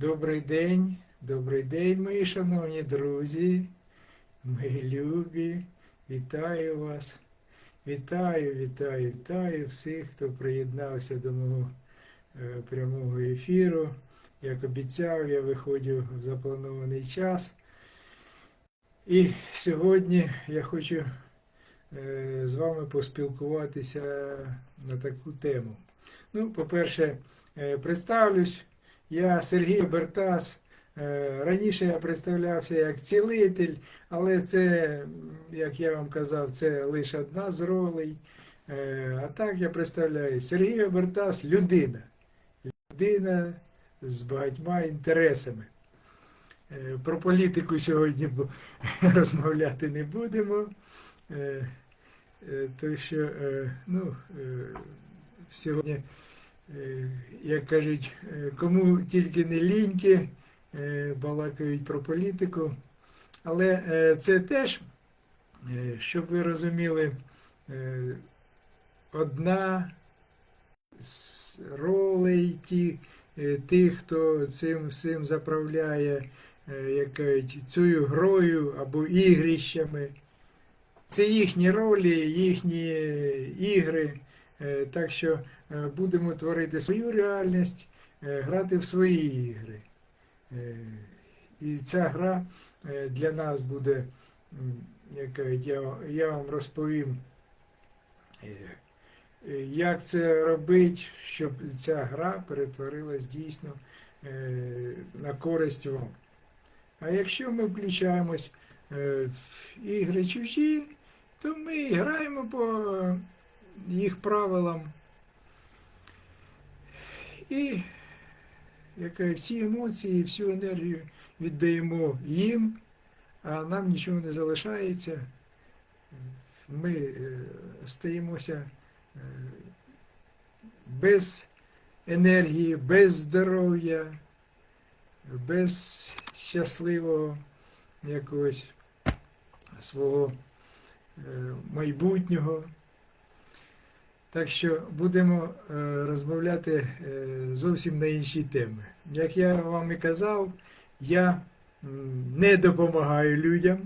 Добрий день, добрий день, мої шановні друзі, мої любі, вітаю вас. Вітаю, вітаю, вітаю всіх, хто приєднався до мого е, прямого ефіру. Як обіцяв, я виходжу в запланований час. І сьогодні я хочу е, з вами поспілкуватися на таку тему. Ну, по-перше, е, представлюсь. Я Сергій Бертас. Е, Раніше я представлявся як цілитель, але це, як я вам казав, це лише одна з ролей. Е, А так я представляю Сергій Обертас людина. Людина з багатьма інтересами. Е, Про політику сьогодні розмовляти не будемо. Е, е, То що, ну, сьогодні як кажуть, е, кому тільки не ліньки, е, балакають про політику. Але е, це теж, е, щоб ви розуміли, е, одна з ролей ті, е, тих, хто цим всім заправляє, е, як кажуть, цією грою або ігрищами. Це їхні ролі, їхні ігри. Е, Так що е, будемо творити свою реальність, е, грати в свої ігри. І ця гра для нас буде, м, як я, вам розповім, як це робити, щоб ця гра перетворилась дійсно на користь вам. А якщо ми включаємось в ігри чужі, то ми граємо по їх правилам. І яка всі емоції, всю енергію віддаємо їм, а нам нічого не залишається. Ми е, стаємося е, без енергії, без здоров'я, без щасливого якогось свого е, майбутнього. Так що будемо е, розмовляти е, зовсім на інші теми. Як я вам і казав, я не допомагаю людям,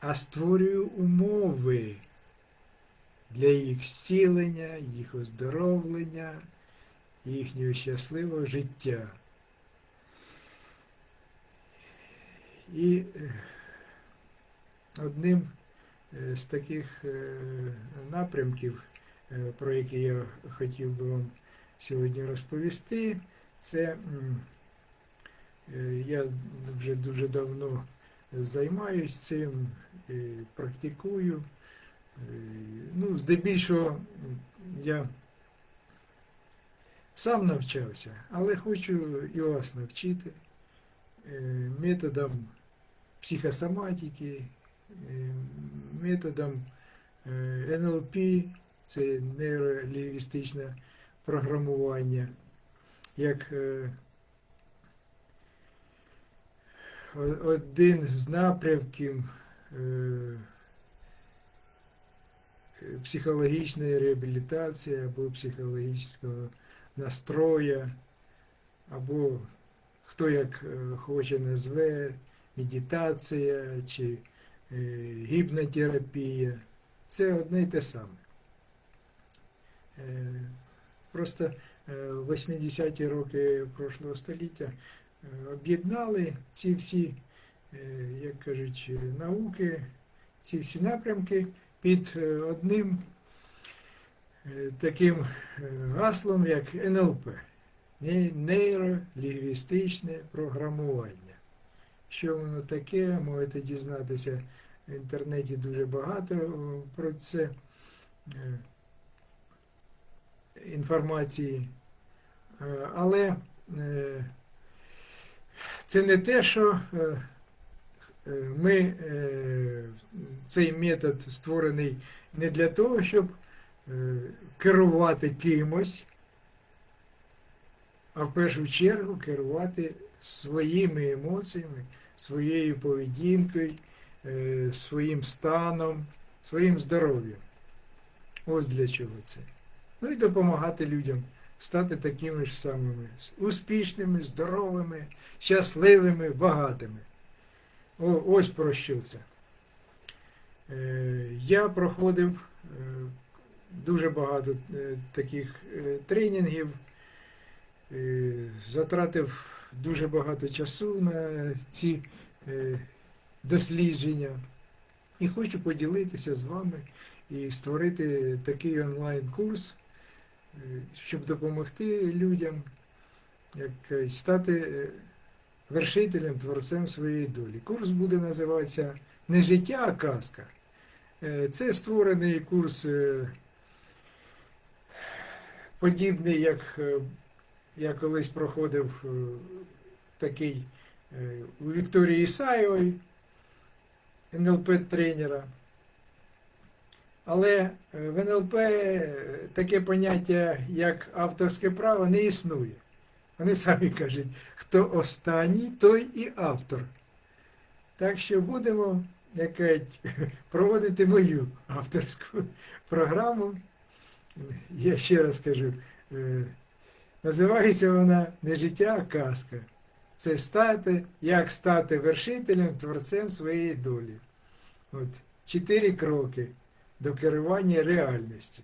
а створюю умови для їх зцілення, їх оздоровлення, їхнього щасливого життя. І е, одним з таких напрямків, про які я хотів би вам сьогодні розповісти, це е, я вже дуже давно займаюсь цим, е, практикую. Е, Ну, здебільшого я сам навчався, але хочу і вас навчити е, методом психосоматики, е, методом е, НЛП, це нейролінгвістичне програмування, як е, один з напрямків е, психологічної реабілітації або психологічного настроя, або хто як е, хоче назве, медитація чи гіпнотерапія. Це одне й те саме. Е, Просто е, в 80-ті роки прошлого століття е, об'єднали ці всі, як кажуть, науки, ці всі напрямки під одним таким гаслом, як НЛП не- нейролінгвістичне програмування. Що воно таке, можете дізнатися в інтернеті дуже багато про це е, інформації. Е, Але е, це не те, що е, ми цей метод створений не для того, щоб керувати кимось, а в першу чергу керувати своїми емоціями, своєю поведінкою, своїм станом, своїм здоров'ям. Ось для чого це. Ну і допомагати людям стати такими ж самими успішними, здоровими, щасливими, багатими. О, ось про що це. Е, Я проходив е, дуже багато е, таких тренінгів, затратив дуже багато часу на ці дослідження. І хочу поділитися з вами і створити такий онлайн-курс, щоб допомогти людям як е, стати е, вершителем, творцем своєї долі. Курс буде називатися не життя, а казка. Е, Це створений курс подібний, як я колись проходив такий у Вікторії Ісаєвої, НЛП-тренера. Але е, в НЛП таке поняття, як авторське право, не існує. Вони самі кажуть, хто останній, той і автор. Так що будемо як кажуть, проводити мою авторську програму. Я ще раз кажу, е, називається вона не життя, а казка. Це стати, як стати вершителем, творцем своєї долі. От, чотири кроки до керування реальністю.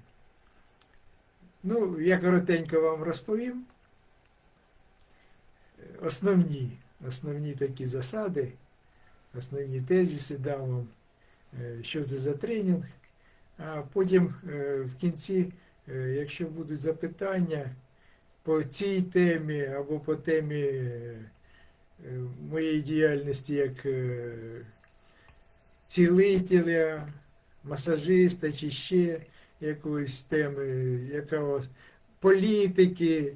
Ну, я коротенько вам розповім. Основні, основні такі засади, основні тезиси дам вам, е, що це за тренінг. А потім е, в кінці, е, якщо будуть запитання по цій темі або по темі моєї діяльності як цілителя, масажиста чи ще якоїсь теми, яка політики.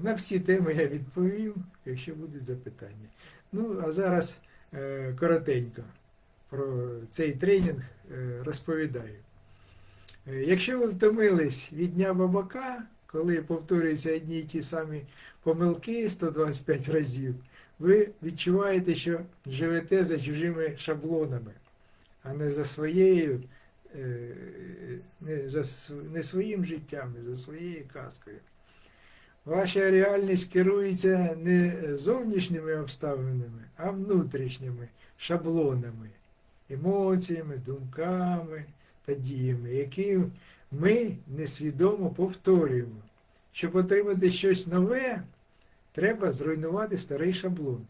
На всі теми я відповім, якщо будуть запитання. Ну, а зараз е, коротенько про цей тренінг е, розповідаю. Е, Якщо ви втомились від дня бабака, коли повторюються одні й ті самі помилки 125 разів, ви відчуваєте, що живете за чужими шаблонами, а не за своєю, е, не, за, не своїм життям, не за своєю казкою. Ваша реальність керується не зовнішніми обставинами, а внутрішніми шаблонами, емоціями, думками та діями, які ми несвідомо повторюємо. Щоб отримати щось нове, треба зруйнувати старий шаблон.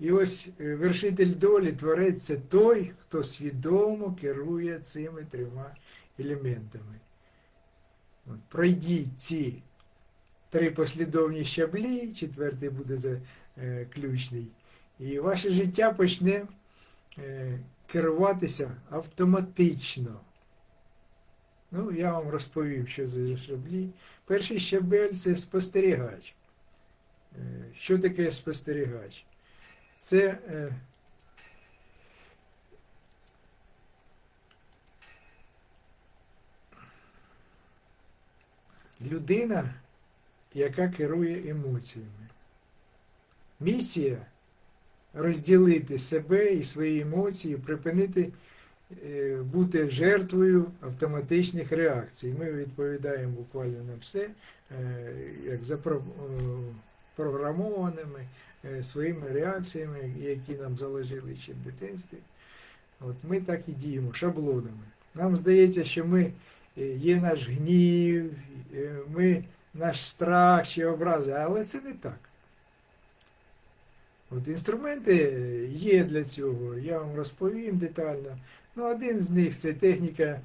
І ось е, вершитель долі, творець це той, хто свідомо керує цими трьома елементами. Пройдіть ці три послідовні щаблі, четвертий буде за, е, ключний, і ваше життя почне е, керуватися автоматично. Ну, я вам розповів, що за щаблі. Перший щабель це спостерігач. Що таке спостерігач? Це е, людина, яка керує емоціями. Місія розділити себе і свої емоції, припинити е, бути жертвою автоматичних реакцій. Ми відповідаємо буквально на все, е, як запрограмованими е, своїми реакціями, які нам заложили ще в дитинстві. От ми так і діємо шаблонами. Нам здається, що ми е, є наш гнів, е, ми наш страх чи образи, але це не так. От інструменти є для цього, я вам розповім детально. Ну, один з них це техніка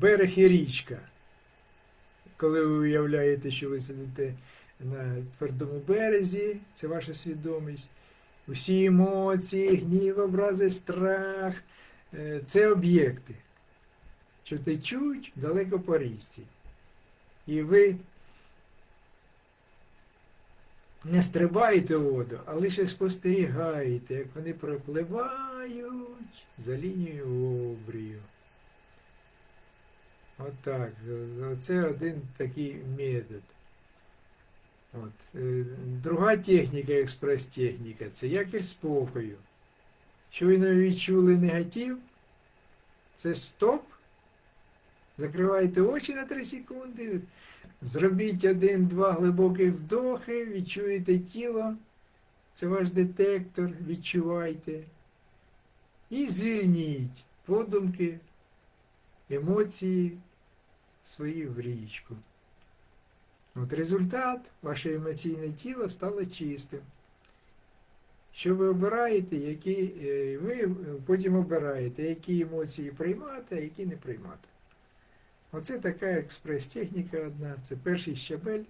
берег і річка. Коли ви уявляєте, що ви сидите на твердому березі, це ваша свідомість. Усі емоції, гнів, образи, страх е, це об'єкти, що течуть далеко по річці. І ви не стрибаєте у воду, а лише спостерігаєте, як вони пропливають за лінією обрію. Отак. Оце один такий метод. От. Е, Друга техніка, експрес-техніка, це якість спокою. Щойно відчули негатив, це стоп. Закривайте очі на 3 секунди, зробіть один-два глибокі вдохи, відчуєте тіло, це ваш детектор, відчувайте. І звільніть подумки, емоції свої в річку. От результат, ваше емоційне тіло стало чистим. Що ви обираєте, які, е, ви потім обираєте, які емоції приймати, а які не приймати. Оце така експрес-техніка одна, це перший щабель.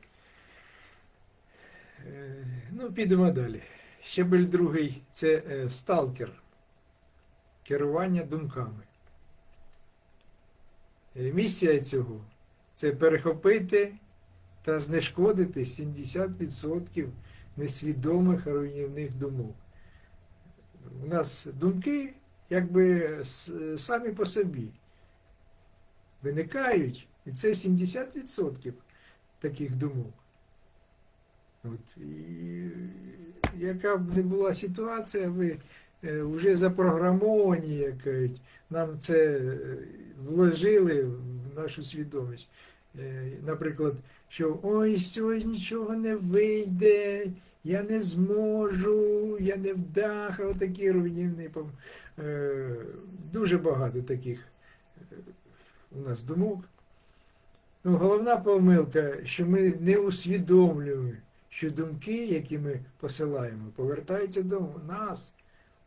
Е, Ну, підемо далі. Щабель другий це е, сталкер. Керування думками. Місія цього це перехопити та знешкодити 70% несвідомих руйнівних думок. У нас думки якби самі по собі виникають, і це 70% таких думок. От, і яка б не була ситуація, ви е, вже запрограмовані, як кажуть, нам це е, вложили в нашу свідомість. Е, Наприклад, що ой, сьогодні нічого не вийде, я не зможу, я не вдаха, отакі руйнівні. Е, Дуже багато таких е, у нас думок. Ну, головна помилка, що ми не усвідомлюємо, що думки, які ми посилаємо, повертаються до нас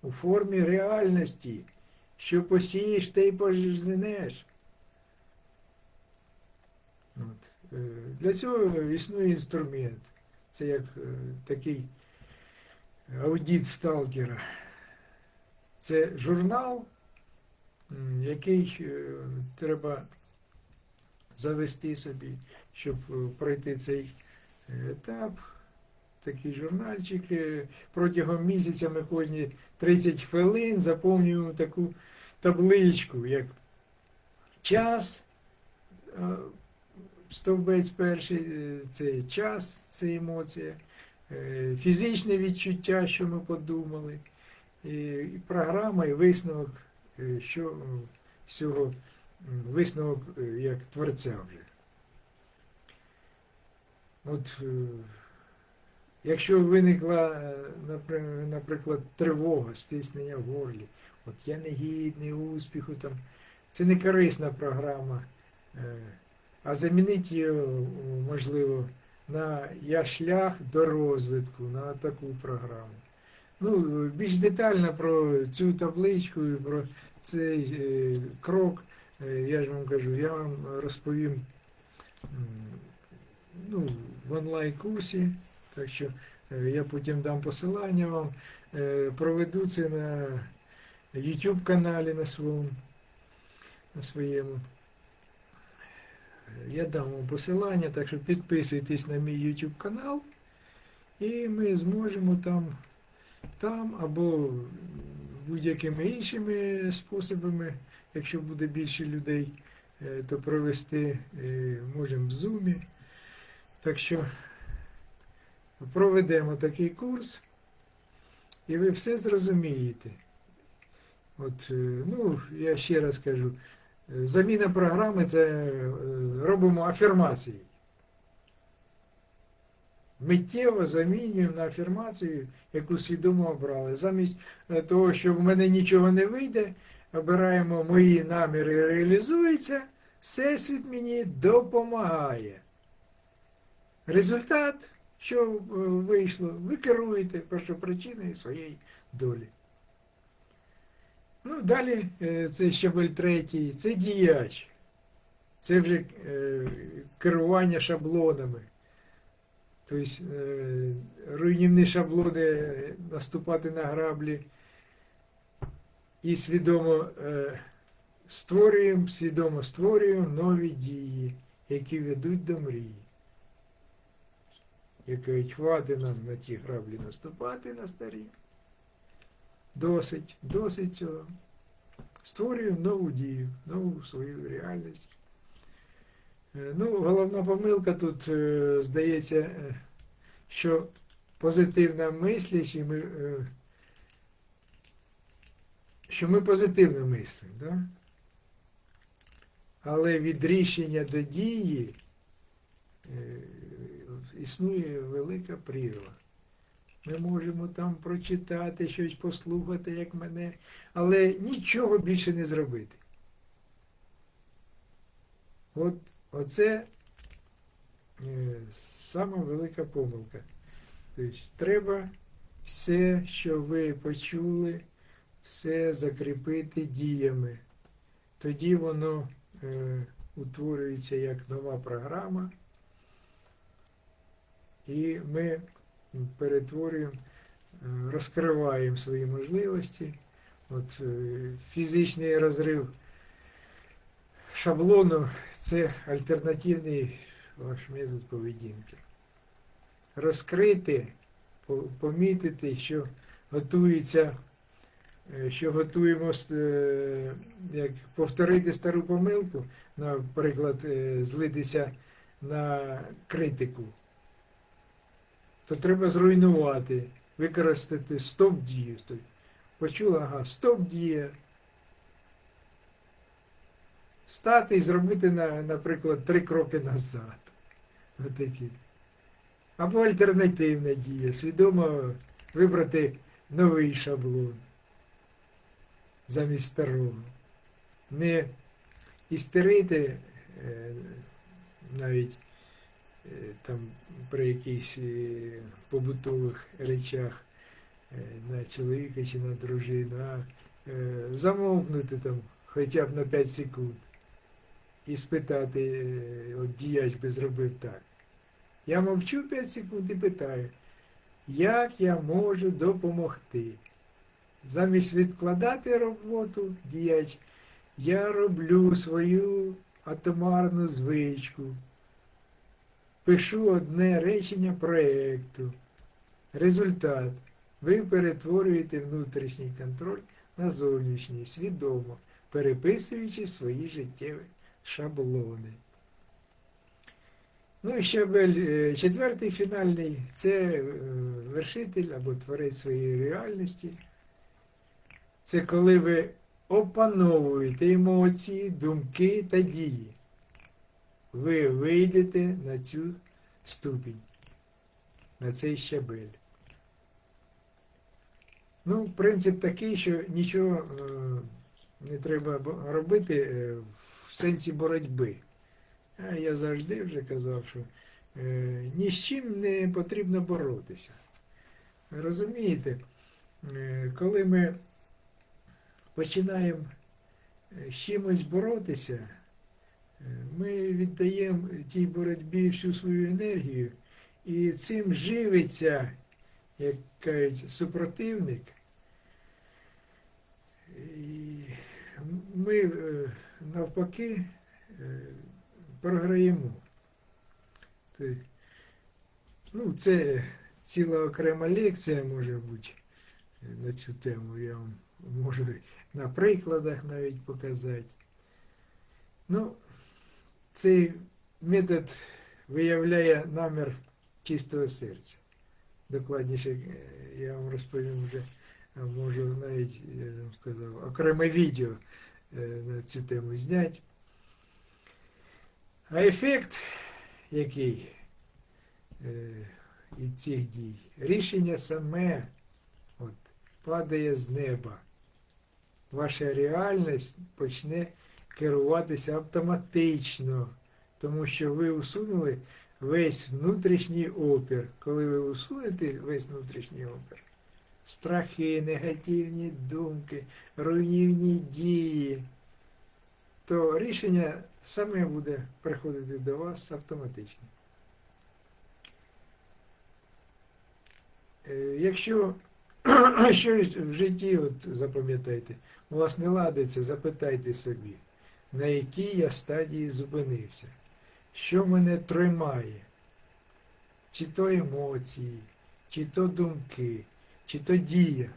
у формі реальності, що посієш, те й пожнеш. От. Е, Для цього існує інструмент. Це як е, такий аудит сталкера. Це журнал, який е, треба завести собі, щоб е, пройти цей е, етап. Такий журнальчик. Е, Протягом місяця ми кожні 30 хвилин заповнюємо таку табличку, як час, е, стовбець перший, е, це час, це емоція, е, фізичне відчуття, що ми подумали, і програма, і висновок, е, що всього висновок як творця вже. От, якщо виникла, наприклад, тривога, стиснення в горлі, от я не гідний успіху, там, це не корисна програма, а замінити її, е, можливо, на я шлях до розвитку, на таку програму. Ну, більш детально про цю табличку і про цей е, крок, е, я ж вам кажу, я вам розповім ну, в онлайн-курсі, так що я потім дам посилання вам, проведу це на YouTube каналі на своєму. На своєму. Я дам вам посилання, так що підписуйтесь на мій YouTube канал, і ми зможемо там, там або будь-якими іншими способами, якщо буде більше людей, е, то провести е, можемо в Zoom. Так що проведемо такий курс, і ви все зрозумієте. От, е, ну, я ще раз кажу, заміна програми це е, робимо афірмації. Миттєво замінюємо на афірмацію, яку свідомо обрали. Замість е, того, що в мене нічого не вийде, обираємо мої наміри реалізуються, Всесвіт мені допомагає. Результат, що е, вийшло, ви керуєте першопричиною своєї долі. Ну, далі е, це щабель третій, це діяч. Це вже е, керування шаблонами. Тобто е, руйнівні шаблони наступати на граблі і свідомо створюємо, свідомо створюємо нові дії, які ведуть до мрії. Який хватить нам на ті граблі наступати на старі. Досить, досить цього. Створюємо нову дію, нову свою реальність. Е, Ну, головна помилка тут, е, здається, е, що позитивно мислячи, ми, що ми позитивно мислимо. Да? але від рішення до дії існує велика прірва. Ми можемо там прочитати щось, послухати, як мене, але нічого більше не зробити. От оце е, сама велика помилка. Тобто треба все, що ви почули, все закріпити діями. Тоді воно е, утворюється як нова програма, і ми перетворюємо, е, розкриваємо свої можливості. От е, фізичний розрив шаблону це альтернативний ваш метод поведінки. Розкрити, помітити, що готується, е, що готуємо як повторити стару помилку, наприклад, злитися на критику, то треба зруйнувати, використати стоп-дію. Тобто, Почула, ага, стоп-дія. Стати і зробити, наприклад, три кроки назад. Отакі. Або альтернативна дія. Свідомо вибрати новий шаблон замість старого. Не істерити е, навіть там при якихось е, побутових речах е, на чоловіка чи на дружину, а е, замовкнути там хоча б на 5 секунд і спитати, е, от діяч би зробив так. Я мовчу 5 секунд і питаю, як я можу допомогти? Замість відкладати роботу, діяч, я роблю свою атомарну звичку. Пишу одне речення проєкту. Результат. Ви перетворюєте внутрішній контроль на зовнішній, свідомо, переписуючи свої життєві шаблони. Ну і щабель е, четвертий фінальний це е, вершитель або творець своєї реальності. Це коли ви опановуєте емоції, думки та дії. Ви вийдете на цю ступінь, на цей щабель. Ну, принцип такий, що нічого е, не треба робити е, в сенсі боротьби. А я завжди вже казав, що е, ні з чим не потрібно боротися. Розумієте, коли ми починаємо з чимось боротися, ми віддаємо тій боротьбі всю свою енергію, і цим живиться, як кажуть, супротивник. І ми е, навпаки е, програємо. Ну, це ціла окрема лекція може бути на цю тему. Я вам можу на прикладах навіть показати. Ну, цей метод виявляє намір чистого серця. Докладніше е, я вам розповім вже, можу навіть, я вам сказав, окреме відео е, на цю тему зняти. А ефект який е, від цих дій? Рішення саме от, падає з неба. Ваша реальність почне керуватися автоматично, тому що ви усунули весь внутрішній опір. Коли ви усунете весь внутрішній опір, страхи, негативні думки, руйнівні дії, то рішення саме буде приходити до вас автоматично. Е, Якщо щось в житті, от запам'ятайте, у вас не ладиться, запитайте собі, на якій я стадії зупинився, що мене тримає, чи то емоції, чи то думки, чи то дія.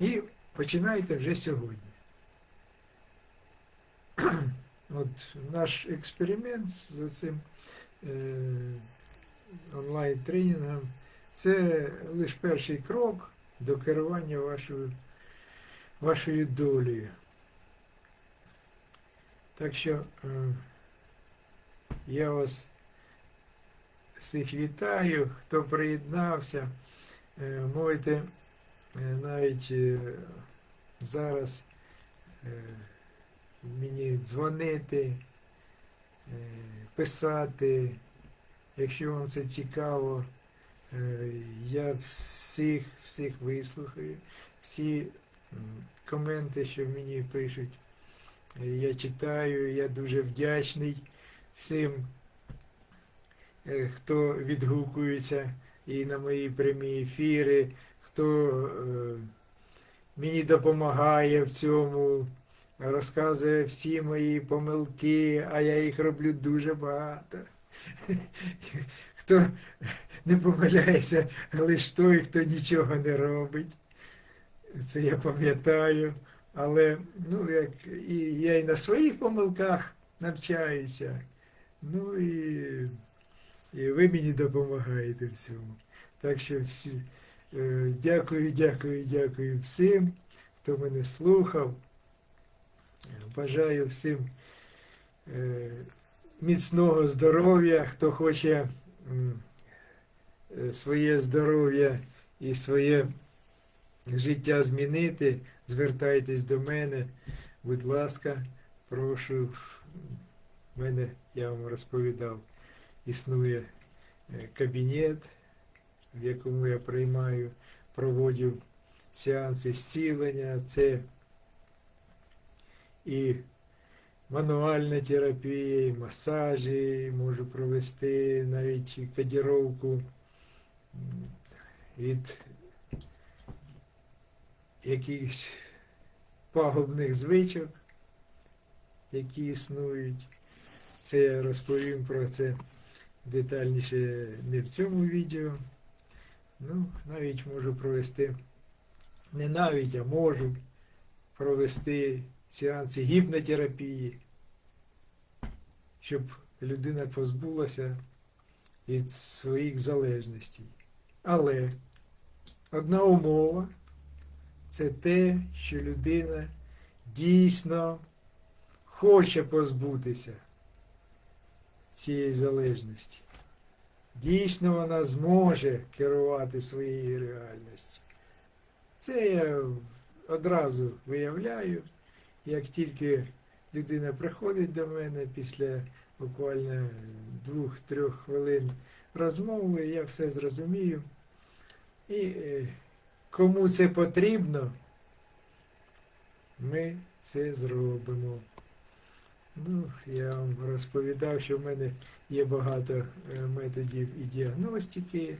І починайте вже сьогодні. От наш експеримент за цим е, онлайн-тренінгом це лише перший крок до керування вашою, вашою долею. Так що е, я вас всіх вітаю, хто приєднався. Е, Можете е, навіть зараз мені дзвонити, писати. Якщо вам це цікаво, я всіх, всіх вислухаю. Всі коменти, що мені пишуть, я читаю, я дуже вдячний всім, е, хто відгукується і на мої прямі ефіри, хто е, мені допомагає в цьому, розказує всі мої помилки, а я їх роблю дуже багато. Хто не помиляється, лише той, хто нічого не робить. Це я пам'ятаю. Але ну, як, і я і на своїх помилках навчаюся. Ну і, і ви мені допомагаєте в цьому. Так що всі, е, дякую, дякую, дякую всім, хто мене слухав. Бажаю всім е, міцного здоров'я, хто хоче е, своє здоров'я і своє життя змінити, звертайтесь до мене. Будь ласка, прошу. В мене, я вам розповідав, існує е, кабінет, в якому я приймаю, проводжу сеанси зцілення. Це і мануальна терапія, і масажі, можу провести навіть кодіровку від якихось пагубних звичок, які існують. Це я розповім про це детальніше не в цьому відео. Ну, навіть можу провести, не навіть, а можу провести сеанси гіпнотерапії, щоб людина позбулася від своїх залежностей. Але одна умова це те, що людина дійсно хоче позбутися цієї залежності. Дійсно вона зможе керувати своєю реальністю. Це я одразу виявляю, як тільки людина приходить до мене після буквально двох-трьох хвилин розмови, я все зрозумію. І е, кому це потрібно, ми це зробимо. Ну, я вам розповідав, що в мене є багато е, методів і діагностики,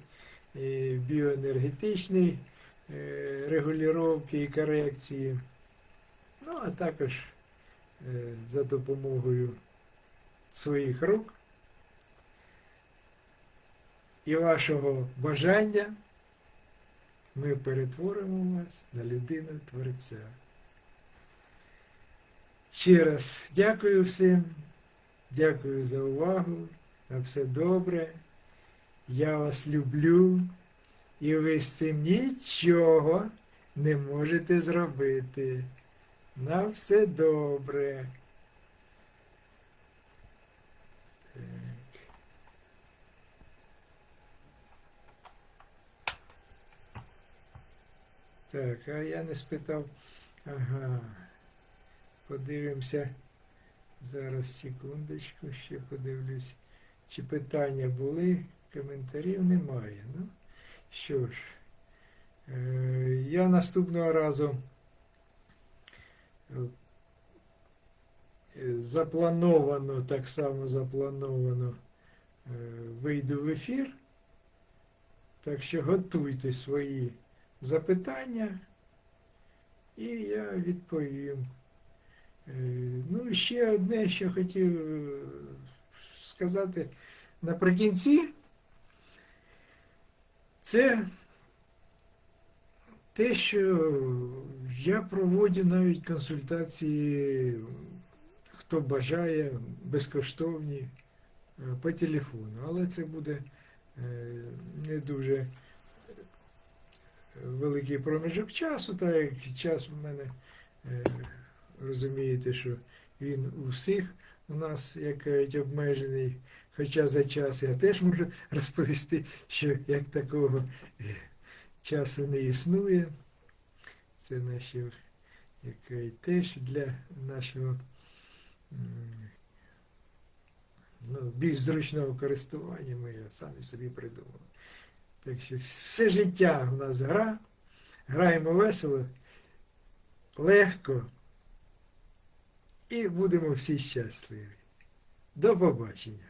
і біоенергетичної е, регулювання і корекції. Ну, а також е, за допомогою своїх рук і вашого бажання ми перетворимо вас на людину Творця. Ще раз дякую всім, дякую за увагу, на все добре. Я вас люблю, і ви з цим нічого не можете зробити. На все добре. Так. Так, а я не спитав. Ага. Подивимося. Зараз секундочку, ще подивлюсь. Чи питання були? Коментарів немає. Ну, що ж, е, я наступного разу е, заплановано, так само заплановано е, вийду в ефір. Так що готуйте свої запитання, і я відповім. Е, Ну, ще одне, що хотів е, сказати наприкінці, це те, що я проводжу навіть консультації, хто бажає, безкоштовні е, по телефону. Але це буде не дуже великий проміжок часу, так як час в мене, е, розумієте, що він у всіх у нас, як кажуть, обмежений. Хоча за час я теж можу розповісти, що як такого е, часу не існує. Це наші, як кажуть, теж для нашого ну, більш зручного користування ми самі собі придумали. Так що все життя у нас гра, граємо весело, легко і будемо всі щасливі. До побачення.